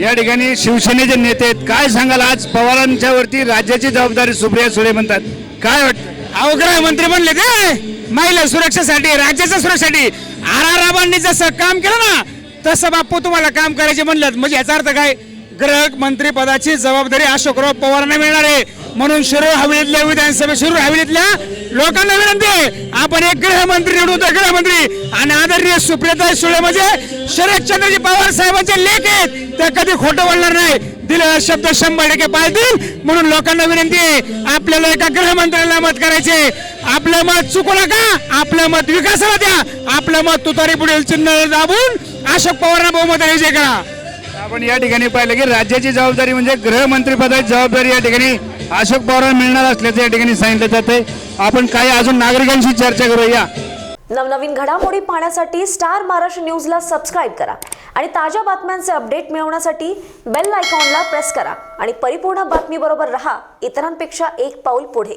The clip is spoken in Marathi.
या ठिकाणी शिवसेनेचे नेते आहेत काय सांगाल आज? पवारांच्या वरती राज्याची जबाबदारी सुप्रिया सुळे म्हणतात. काय वाटतं? अवग्रह मंत्री म्हणले ते. महिला सुरक्षेसाठी राज्याच्या सुरक्षेसाठी. आर आर राबांनी जसं काम केलं ना तसं बाप्पू तुम्हाला काम करायचे म्हणलं. म्हणजे याचा अर्थ काय? गृह मंत्री पदाची जबाबदारी अशोकराव पवारांना मिळणार आहे. म्हणून शिरोळ हवेलीतल्या विधानसभा शिरोळ हवेलीतल्या लोकांना विनंती आहे. आपण एक गृहमंत्री निवडून द्या गृहमंत्री आणि आदरणीय सुप्रियता सुळे म्हणजे शरद चंद्रजी पवार साहेबांचे लेख आहेत. ते कधी खोटं बोलणार नाही. दिलेला शब्द शंभर टक्के पाळतील. म्हणून लोकांना विनंती आहे आपल्याला एका गृहमंत्र्याला मत करायचे आपलं मत चुकू नका. आपलं मत विकासाला द्या. आपलं मत तुतारी पुढील चिन्ह दाबून अशोक पवारांना बहुमताने विजय करा. आपण या ठिकाणी पाहिलं की राज्याची जबाबदारी म्हणजे गृहमंत्री पदाची जबाबदारी या ठिकाणी अशोक पवारांना मिळणार असल्याचं या ठिकाणी सांगितलं जातंय. आपण काही अजून नागरिकांशी चर्चा करूया. नवनवीन घडामोडी पाहण्यासाठी स्टार महाराष्ट्र न्यूजला सबस्क्राईब करा आणि ताज्या बातम्यांचे अपडेट मिळवण्यासाठी बेल आयकॉनला प्रेस करा. आणि परिपूर्ण बातमीबरोबर रहा. इतरांपेक्षा एक पाऊल पुढे.